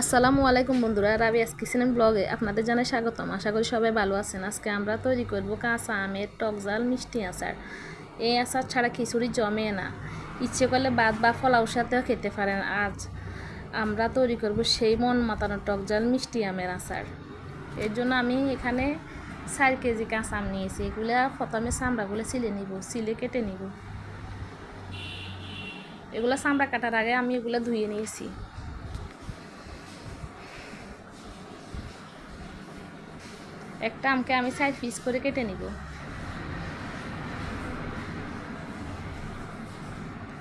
আসসালামু আলাইকুম বন্ধুরা, রাবিয়াস কিচেন ব্লগে আপনাদের জানাই স্বাগতম। আশা করি সবাই ভালো আছেন। আজকে আমরা তৈরি করব কাঁচা আমের টক জাল মিষ্টি আচার। এই আচার ছাড়া খিচুড়ি জমে না। ইচ্ছে করলে ভাত বা ফলাউর সাথেও খেতে পারেন। আজ আমরা তৈরি করব সেই মন মাতানো টক জাল মিষ্টি আমের আচার। এর জন্য আমি এখানে চার কেজি কাঁচা আম নিয়েছি। এগুলো প্রথমে চামড়াগুলো ছিলে নিব, ছিলে কেটে নিব। এগুলো চামড়া কাটার আগে আমি এগুলো ধুয়ে নিয়েছি। একটা আমকে আমি সাইড পিস করে কেটে নিব।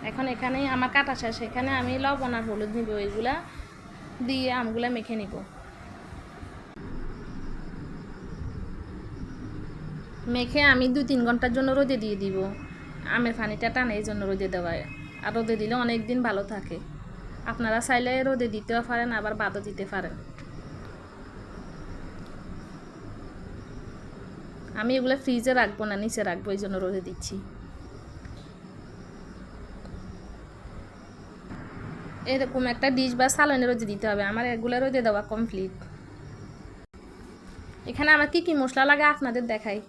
এখন এখানে আমার কাটা শেষ। এখানে আমি লবণ আর হলুদ নিব, এগুলা দিয়ে আমগুলা মেখে নিব। মেখে আমি দু তিন ঘণ্টার জন্য রোদে দিয়ে দিব। আমের পানিটা টানে এই জন্য রোদে দেওয়ায় আর রোদে দিলে অনেক দিন ভালো থাকে। আপনারা চাইলে রোদে দিতেও পারেন, আবার বাদও দিতে পারেন। আমি এগুলো ফ্রিজে রাখব না, নিচে রাখব, এই জন্য রোদে দিচ্ছি। এরকম একটা ডিশ বা সালনে রোদে দিতে হবে, আমার এগুলো রোদে দেওয়া কমপ্লিট এখানে আমার কী কী মশলা লাগে আপনাদের দেখাই।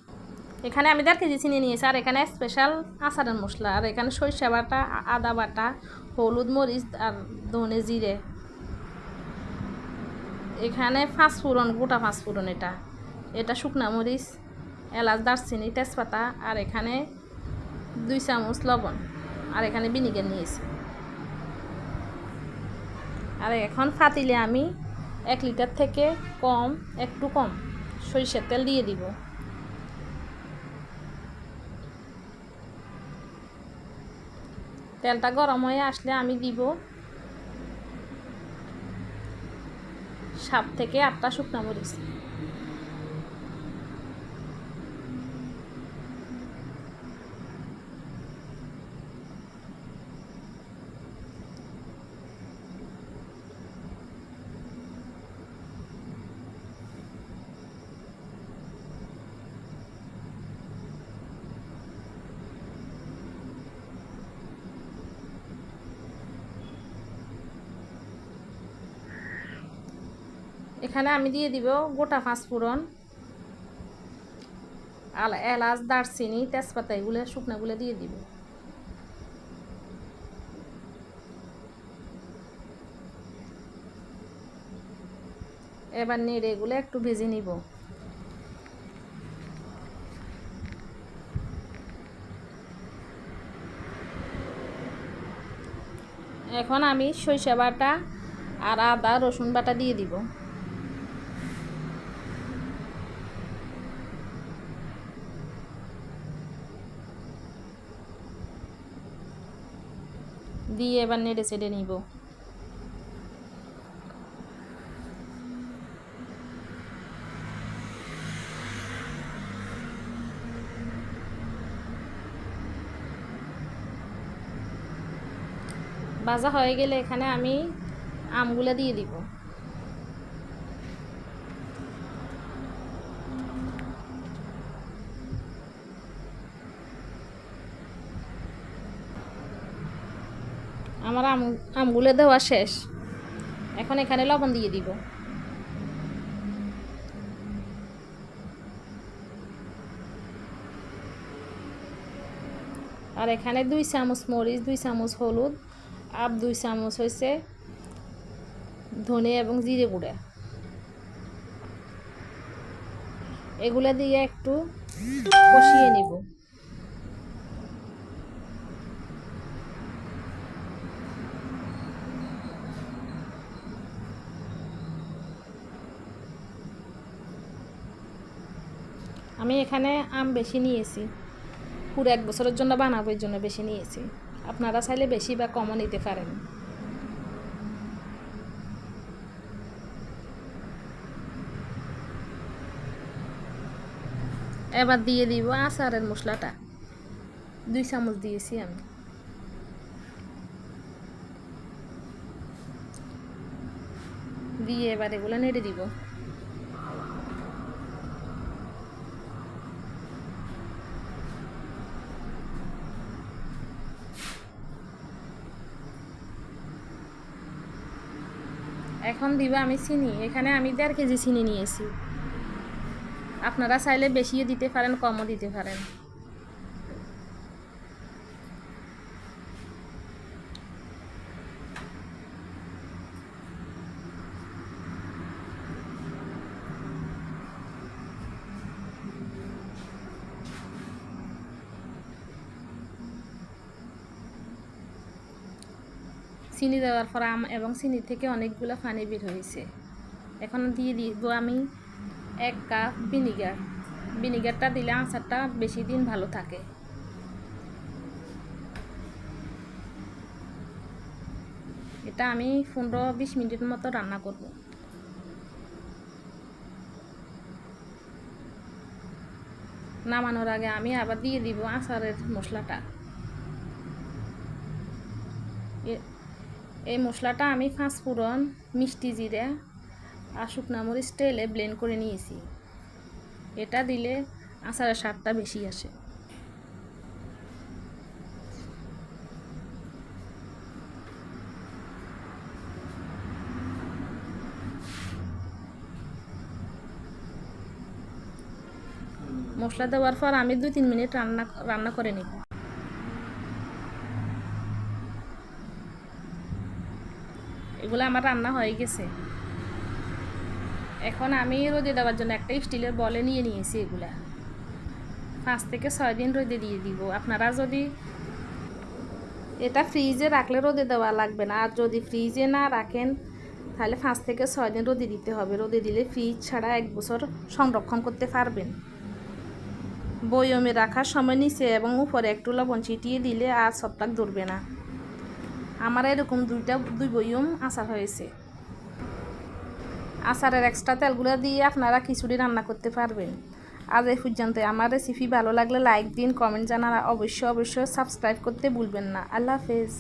এখানে আমি দেড় কেজি চিনি নিয়েছি, আর এখানে স্পেশাল আচারের মশলা, আর এখানে সরিষা বাটা, আদা বাটা, হলুদ মরিচ, আর ধনে জিরে। এখানে পাঁচফোড়ন, গোটা পাঁচফোড়ন এটা। এটা শুকনা মরিচ এলাচ, দারচিনি, তেজপাতা আর এখানে দুই চামচ লবণ আর এখানে ভিনিগার নিয়েছি। আর এখন ফাতিলে আমি এক লিটার থেকে কম, একটু কম সরিষার তেল দিয়ে দিব। তেলটা গরম হয়ে আসলে আমি দিব সাত থেকে আটটা শুকনা মরিচ। এখানে আমি দিয়ে দিব গোটা পাঁচফোড়ন, আল, এলাচ, দারচিনি, তেজপাতা, এগুলো, শুকনাগুলো দিয়ে দিব। এবার নেড়ে এগুলো একটু ভেজে নিব। এখন আমি সরিষা বাটা আর আদা, রসুন বাটা দিয়ে দিব। দিয়ে এবার নেড়ে চেড়ে নিব। ভাজা হয়ে গেলে এখানে আমি আমগুলো দিয়ে দিব। আমার আম, আমগুলো দেওয়া শেষ। এখন এখানে লবণ দিয়ে দিব। আর এখানে দুই চামচ মরিচ, দুই চামচ হলুদ, আর দুই চামচ হয়েছে ধনে এবং জিরে গুঁড়া। এগুলো দিয়ে একটু কষিয়ে নিব। আমি এখানে আম বেশি নিয়েছি। পুরো এক বছরের জন্য বানাবো জন্য বেশি নিয়েছি। আপনারা চাইলে বেশি বা কমও নিতে পারেন। এবার দিয়ে দিব আচারের মশলাটা। দুই চামচ দিয়েছি আমি। দিয়ে এবার এগুলো নেড়ে দিব। এখন দিব আমি চিনি। এখানে আমি দেড় কেজি চিনি নিয়েছি। আপনারা চাইলে বেশিও দিতে পারেন, কমও দিতে পারেন। চিনি দেওয়ার পর এবং চিনি থেকে অনেকগুলো পানি বের হয়েছে। এখন দিয়ে দিব আমি এক কাপ ভিনিগার। ভিনিগারটা দিলে আচারটা বেশি দিন ভালো থাকে। এটা আমি পনেরো বিশ মিনিটের মতো রান্না করব। নামানোর আগে আমি আবার দিয়ে দিব আচারের মশলাটা। এই মশলাটা আমি পাঁচ ফোড়ন মিষ্টি জিরে আর শুকনা মরিচ তেলে ব্লেন্ড করে নিয়েছি। এটা দিলে আচারের স্বাদটা বেশি আসে। মশলা দেওয়ার পর আমি দুই তিন মিনিট রান্না রান্না করে নিব। এগুলো আমার রান্না হয়ে গেছে। এখন আমি রোদে দেওয়ার জন্য একটা স্টিলের বলে নিয়ে নিয়েছি এগুলা। পাঁচ থেকে ছয় দিন রোদে দিয়ে দিব। আপনারা যদি এটা ফ্রিজে রাখলে রোদে দেওয়া লাগবে না। আর যদি ফ্রিজে না রাখেন, তাহলে পাঁচ থেকে ছয় দিন রোদে দিতে হবে। রোদে দিলে ফ্রিজ ছাড়া এক বছর সংরক্ষণ করতে পারবেন। বয়মে রাখার সময় নিচে এবং উপরে একটু লবণ ছিটিয়ে দিলে আর সপ্তাহ ধরবে না। আমার এরকম দুইটা, দুই বইয়ম আচার হয়েছে। আচারের এক্সট্রা তেলগুলো দিয়ে আপনারা খিচুড়ি রান্না করতে পারবেন। আজ এই পর্যন্ত। আমার রেসিপি ভালো লাগলে লাইক দিন কমেন্ট জানান অবশ্যই অবশ্যই সাবস্ক্রাইব করতে ভুলবেন না। আল্লাহ হাফেজ।